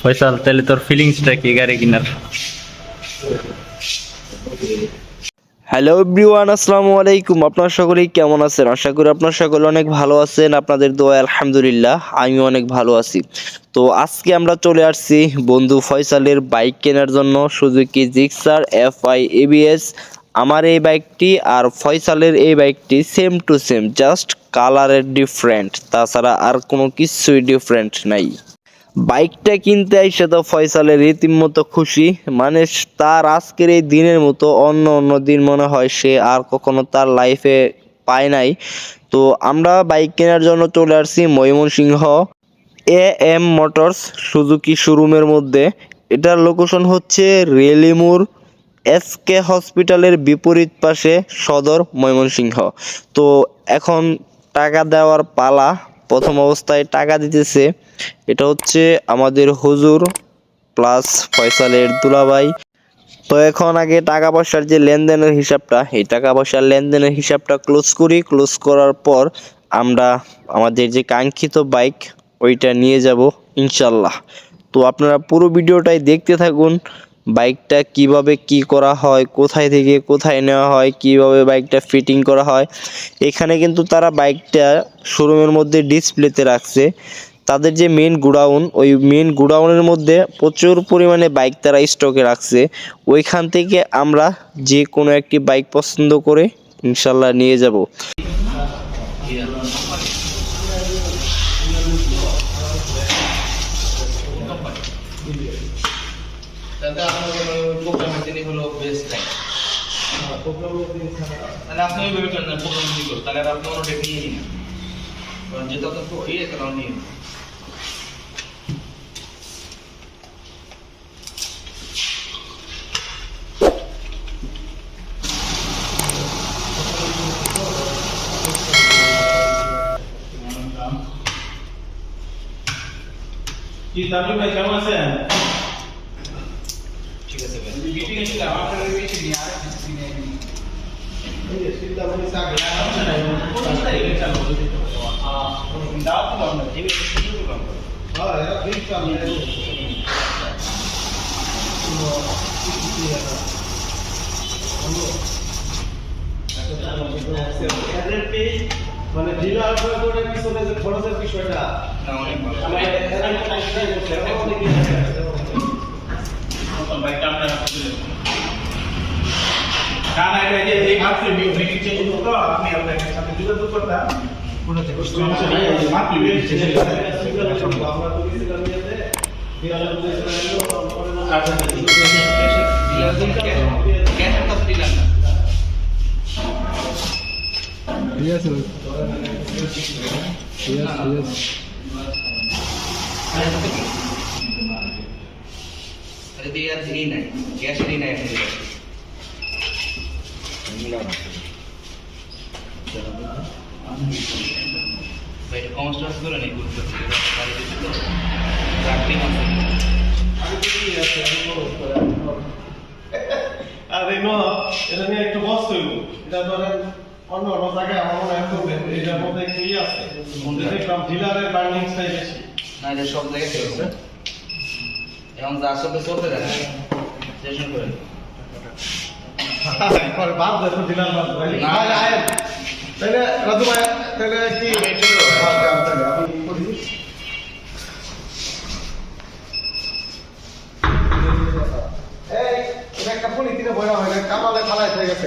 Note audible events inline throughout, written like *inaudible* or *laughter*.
ফয়সাল তাহলে তোর ফিলিংসটা কি গাড়ি কিনার? হ্যালো এভরিওয়ান আসসালামু আলাইকুম। আপনারা সকলেই কেমন আছেন? আশা করি আপনারা সকলে অনেক ভালো আছেন। আপনাদের দোয়া, আলহামদুলিল্লাহ আমি অনেক ভালো আছি। তো আজকে আমরা চলে আসছি বন্ধু ফয়সালের বাইক কেনার জন্য Suzuki Gixxer F I ABS আমার এই বাইকটি আর ফয়সালের এই বাইকটি সেম টু সেম জাস্ট কালারের ডিফারেন্ট তাছাড়া আর কোনো কিছুই ডিফারেন্ট নাই। বাইকটা কিনতে এসে তো ফয়সালের রীতিমতো খুশি। মানে তার আজকের এই দিনের মতো অন্য অন্য দিন মনে হয় সে আর কখনো তার লাইফে পায় নাই। তো আমরা বাইক কেনার জন্য চলে আসছি Mymensingh A M motors Suzuki শোরুমের মধ্যে। এটার লোকেশন হচ্ছে রেলিমুর এসকে হসপিটালের বিপরীত পাশে সদর ময়মনসিংহ। তো এখন টাকা দেওয়ার পালা প্রথম অবস্থায় টাকা দিতেছে। এটা হচ্ছে আমাদের হুজুর প্লাস ফয়সালের দুলাভাই। তো এখন আগে টাকা পয়সার যে লেনদেনের হিসাবটা, এই টাকা পয়সার লেনদেনের হিসাবটা ক্লোজ করি। ক্লোজ করার পর আমরা আমাদের যে কাঙ্ক্ষিত বাইক ওইটা নিয়ে যাব ইনশাল্লাহ তো আপনারা পুরো ভিডিওটাই দেখতে থাকুন। বাইকটা কীভাবে কি করা হয়, কোথায় থেকে কোথায় নেওয়া হয়, কীভাবে বাইকটা ফিটিং করা হয়, এখানে কিন্তু তারা বাইকটা শোরুমের মধ্যে ডিসপ্লেতে রাখছে। তাদের যে মেন গোডাউন, ওই মেন গোডাউনের মধ্যে প্রচুর পরিমাণে বাইক তারা স্টকে রাখছে। ওইখান থেকে আমরা যে কোনো একটি বাইক পছন্দ করে ইনশাল্লাহ নিয়ে যাব। তাহলে আপনার প্রোগ্রামের দিনই হলো বেস্ট টাইম তাহলে আপনি ওইভাবে চলেন না প্রোগ্রাম কি করো তাহলে আর আপনি অন্য ডেট নিয়ে নিন কারণ যেটা তো ইয়ে তাহলে নিয়ে নিন। কি তামিম ভাই কেমন আছেন ঠিক আছে ভাই মিটিং এ ছিলাম আপনাদের মিটিং এ আর কিছু নেই এই যে সিদ্ধা বলি সাগর কোন তারিখে চালু হচ্ছে দাও তো আমরা এই বিষয়ে শুরু করলাম হ্যাঁ এরা ঠিক চালু মানে ডিলার করে পিছনে যে খরচের বিষয়টা না অনেক ভালো আমার এরা টাইম করছে অনেক বাইকটা আপনারা না এটা যে এই মাত্র মিটিং চেঞ্জ হতো আমি আপনাদের সাথে যোগাযোগ করতাম। কোনো থেকে? মাত্র আমরা তো কিছু জানিয়ে ডিলার বলেছিলাম ডিলার দিন ক্যাশের কাছে ডিলার না আরে দিয়ে আর এটা কমার্স টার্স করে নেই গুরুত্ব চাকরি মাসে আরে এটা নিয়ে একটু বস হইব। এটা ধরেন অন্য অন্য জায়গায় আমার মনে হয় করবে এটার মধ্যে একটু ইয়ে আছে। দেখলাম ডিলারের বার্নিংসটাই বেশি। না এটা সব জায়গায় চলছে এখন যা আসলে চলতে থাকে করে *laughs* পরে দেখো না। তাহলে রাজু ভাই তাহলে কি একটু। এই, ভরা হয় না, কামালে ফালাই হয়ে গেছে।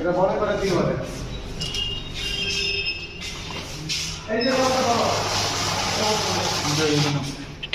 এটা মনে করে দিন হবে এই যে কথা বলো।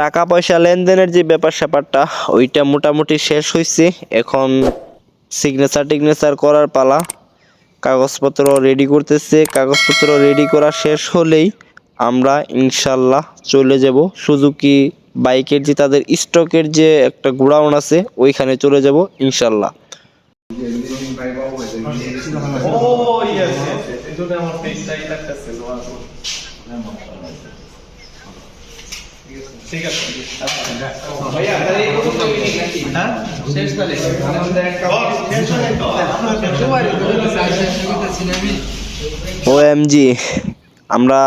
টাকা পয়সা লেনদেনের যে ব্যাপার স্যাপারটা, ওইটা মোটামুটি শেষ হয়েছে এখন সিগনেচার টিগনেচার করার পালা। কাগজপত্র রেডি করতেছে। কাগজপত্র রেডি করা শেষ হলেই আমরা ইনশাল্লাহ চলে যাব। সুজুকি বাইকের যে তাদের স্টকের যে একটা গোডাউন আছে, ওইখানে চলে যাব ইনশাল্লাহ ও ইয়েস এজন্য আমার পেজটাই লাগতেছে ঠিক আছে। ভাইয়া তাহলে এই কথা তো নাকি হ্যাঁ? শেষ তাহলে আমাদের একটা ওএমজি আমরা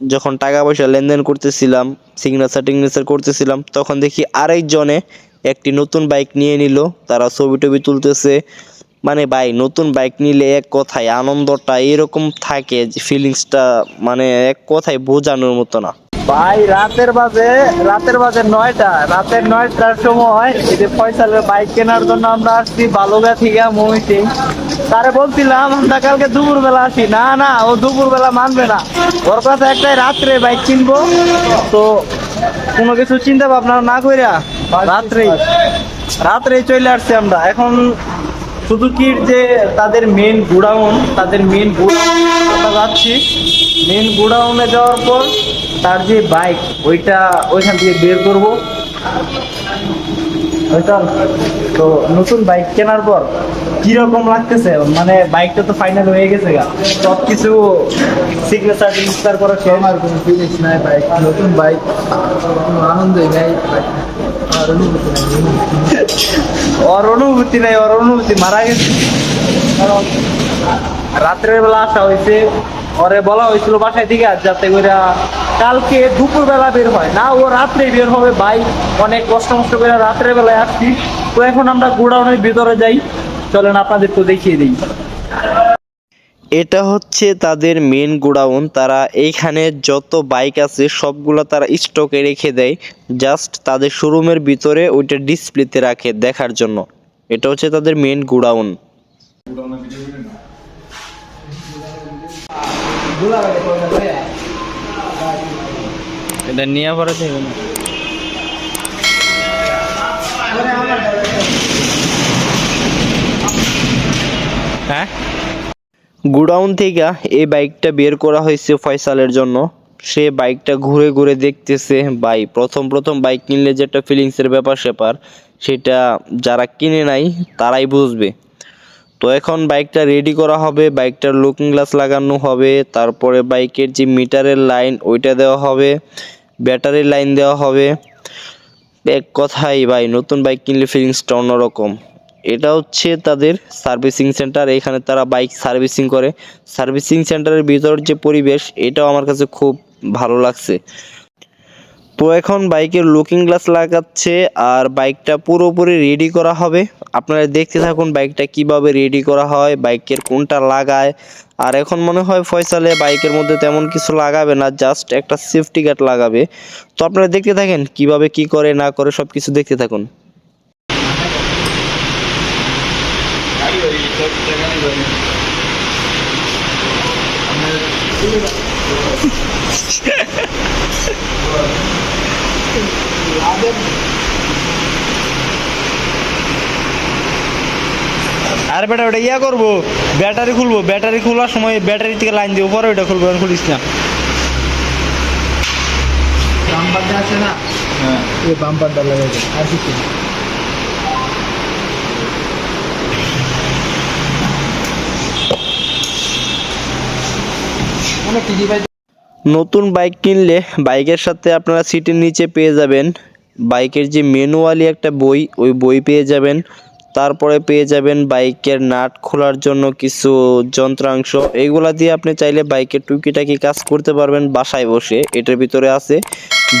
যখন টাকা পয়সা লেনদেন করতেছিলাম সিগনেচার টিগনেচার করতেছিলাম তখন দেখি আরেকজনে একটি নতুন বাইক নিয়ে নিল। তারা ছবি টবি তুলতেছে। মানে ভাই নতুন বাইক নিলে এক কথায় আনন্দটা এরকম থাকে যে ফিলিংসটা মানে এক কথায় বোঝানোর মতো না। ভাই, রাতের বাজে রাতের বাজে নয়টা। রাতের নয়টার সময় এই যে ফয়সালের বাইক কেনার জন্য আমরা আসছি বালুগা থেকে মমিতে তারে বলছিলাম, আমরা কালকে দুপুর বেলা আসি। না না, ও দুপুর বেলা মানবে না। ওর কাছে একটাই রাত্রে বাইক কিনবো। তো কোনো কিছু চিন্তা ভাবনা না কইরা রাত্রেই রাত্রেই চলে আসছি আমরা। এখন সুজুকির যে তাদের মেন গোডাউন, তাদের মেন গোডাউন যাচ্ছি। মেন গোডাউনে যাওয়ার পর তার যে বাইক ওইটা ওইখান থেকে বের করব। তো নতুন বাইক কেনার পর কীরকম লাগতেছে? মানে বাইকটা তো ফাইনাল হয়ে গেছে গা। সব কিছু সিগনেচার টিগনেচার করা শেষ। আমার কোনো ফিলিংস নাই বাইক নতুন বাইক আনন্দই নাই। ওর অনুভূতি নাই ওর অনুভূতি মারা গেছে। রাত্রের বেলা আসা হয়েছে ওরে বলা হয়েছিল বাসায় থেকে আর যাতে করে কালকে দুপুর বেলা বের হয়। না, ও রাত্রে বের হবে, ভাই। অনেক কষ্ট মষ্ট করে রাত্রের বেলায় আসছি। তো এখন আমরা গোডাউনের ভিতরে যাই। চলেন আপনাদের তো দেখিয়ে দিই। এটা হচ্ছে তাদের মেন গোডাউন তারা এইখানে যত বাইক আছে, সবগুলো তারা স্টকে রেখে দেয়। জাস্ট তাদের শোরুমের ভিতরে ওইটা ডিসপ্লেতে রাখে দেখার জন্য। এটা হচ্ছে তাদের মেন গোডাউন এটা নিয়ে হ্যাঁ? গোডাউন থেকে এই বাইকটা বের করা হয়েছে ফয়সালের জন্য। সে বাইকটা ঘুরে ঘুরে দেখতেছে, ভাই, প্রথম প্রথম বাইক কিনলে যে যেটা ফিলিংসের ব্যাপার সেপার সেটা যারা কিনে নাই, তারাই বুঝবে। তো এখন বাইকটা রেডি করা হবে, বাইকটার লুকিং গ্লাস লাগানো হবে, তারপরে বাইকের যে মিটারের লাইন ওইটা দেওয়া হবে ব্যাটারির লাইন দেওয়া হবে। এক কথাই ভাই, নতুন বাইক কিনলে ফিলিংসটা অন্যরকম। এটা হচ্ছে তাদের সার্ভিসিং সেন্টার, এখানে তারা বাইক সার্ভিসিং করে। সার্ভিসিং সেন্টারের ভিতর যে পরিবেশ, এটাও আমার কাছে খুব ভালো লাগছে। তো এখন বাইকের লুকিং গ্লাস লাগাচ্ছে আর বাইকটা পুরোপুরি রেডি করা হবে। আপনারা দেখতে থাকুন বাইকটা কীভাবে রেডি করা হয়, বাইকের কোনটা লাগায়। আর এখন মনে হয় ফয়সালে বাইকের মধ্যে তেমন কিছু লাগাবে না জাস্ট একটা সেফটি গার্ড লাগাবে। তো আপনারা দেখতে থাকেন কীভাবে কি করে, না করে সব কিছু দেখতে থাকুন। আর বেটা ওটা ইয়া করব ব্যাটারি খুলবো। ব্যাটারি খোলার সময় ব্যাটারি থেকে লাইন দিব পরে ওটা খুলবো খুলিস না। বাম্পারটা আছে না? এই বাম্পারটা লাগাই আর কিছু অনেক কিছু ভাই নতুন বাইক কিনলে বাইকের সাথে আপনারা সিটের নিচে পেয়ে যাবেন। বাইকের যে ম্যানুয়ালি একটা বই, ওই বই পেয়ে যাবেন। তারপরে পেয়ে যাবেন বাইকের নাট খোলার জন্য কিছু যন্ত্রাংশ। এইগুলা দিয়ে আপনি চাইলে বাইকের টুকিটাকি কাজ করতে পারবেন বাসায় বসে। এটার ভিতরে আছে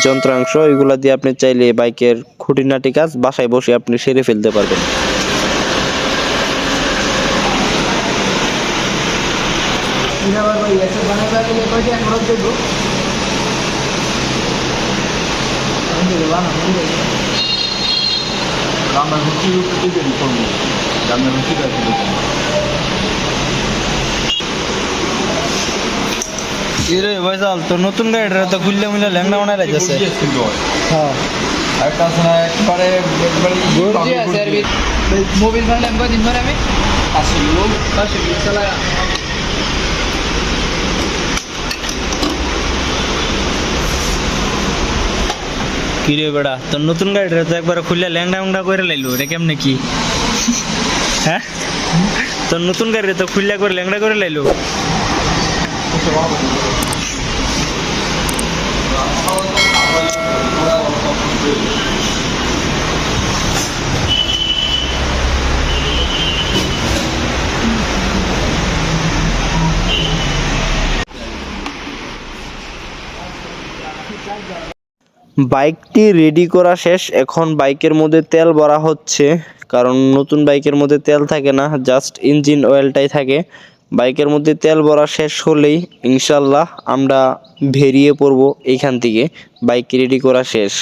যন্ত্রাংশ। এগুলা দিয়ে আপনি চাইলে বাইকের খুঁটিনাটি কাজ বাসায় বসে আপনি সেরে ফেলতে পারবেন এটা আবার ওই এসে আমি দেবো বানাবো রান্নার রুচির উপরে ডিপেন্ড করব রান্নার রুচিটা কি রকম। এরে ভাইজাল তো নতুন গাড়িটা তো খুললে মুলে ল্যাংড়া বানাই রাখছে হয়। একটা আছে না একবারে একবারে গর্জি আছে আর গর্জি। মোবিল ফাইলাম কদিন ধরে আমি? আসল। পাশে চালায় কি রে বেড়া তো নতুন গাড়িটা তো একবার খুললে ল্যাংড়া উংড়া করে লাইলো রে কেমনে কি? হ্যাঁ? তো নতুন গাড়ি তো খুললে করে ল্যাংড়া করে লাইলো। বাইকটি রেডি করা শেষ। এখন বাইকের মধ্যে তেল ভরা হচ্ছে, কারণ নতুন বাইকের মধ্যে তেল থাকে না জাস্ট ইঞ্জিন অয়েলটাই থাকে। বাইকের মধ্যে তেল ভরা শেষ হলেই ইনশাল্লাহ আমরা বেরিয়ে পড়ব এইখান থেকে, বাইক রেডি করা শেষ।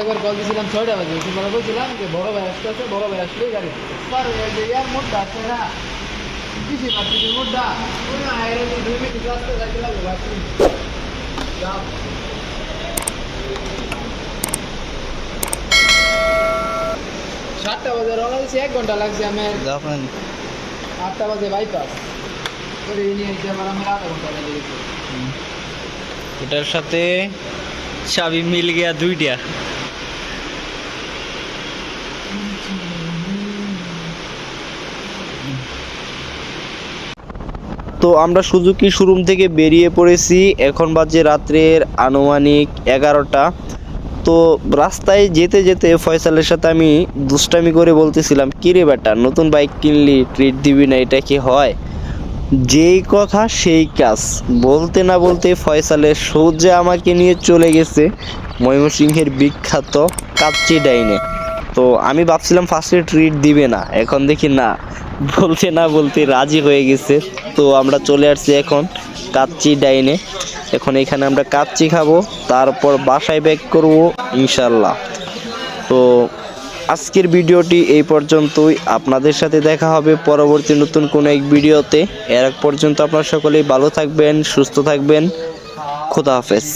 একবার কল দিয়েছিলাম বাজে। বলছিলাম? যে বড় ভাই আসতে আছে বড় ভাই আসলেই গাড়ি। কিসে পাচ্ছি মোটটা ওই আয়ের দুই মিনিট রাস্তা যাইতে লাগবে বাকি সাতটা বাজে রওনা দিয়েছি এক ঘণ্টা লাগছে আমার। আটটা বাজে বাইপাস করে নিয়ে এসে আবার আমার আধা ঘণ্টা লেগে গেছে এটার সাথে চাবি মিল গিয়া দুইটা। তো আমরা সুজুকি শোরুম থেকে বেরিয়ে পড়েছি। এখন বাজে রাত্রের আনুমানিক এগারোটা। তো রাস্তায় যেতে যেতে ফয়সালের সাথে আমি দুষ্টামি করে বলতেছিলাম কি রে বেটা, নতুন বাইক কিনলি ট্রিট দিবি না, এটা কি হয়? যেই কথা সেই কাজ। বলতে না বলতে ফয়সালের সোজা আমাকে নিয়ে চলে গেছে ময়মনসিংহের বিখ্যাত কাচ্চি ডাইনে। তো আমি ভাবছিলাম ফার্স্টে ট্রিট দিবে না। এখন দেখি না, বলতে না বলতে রাজি হয়ে গেছে। তো আমরা চলে আসছি এখন কাচ্চি ডাইনে। এখন এখানে আমরা কাচ্চি খাব, তারপর বাসায় ব্যাক করব ইনশাল্লাহ তো আজকের ভিডিওটি এই পর্যন্তই। আপনাদের সাথে দেখা হবে পরবর্তী নতুন কোনো এক ভিডিওতে। এর পর্যন্ত আপনারা সকলেই ভালো থাকবেন, সুস্থ থাকবেন। খোদা হাফেজ।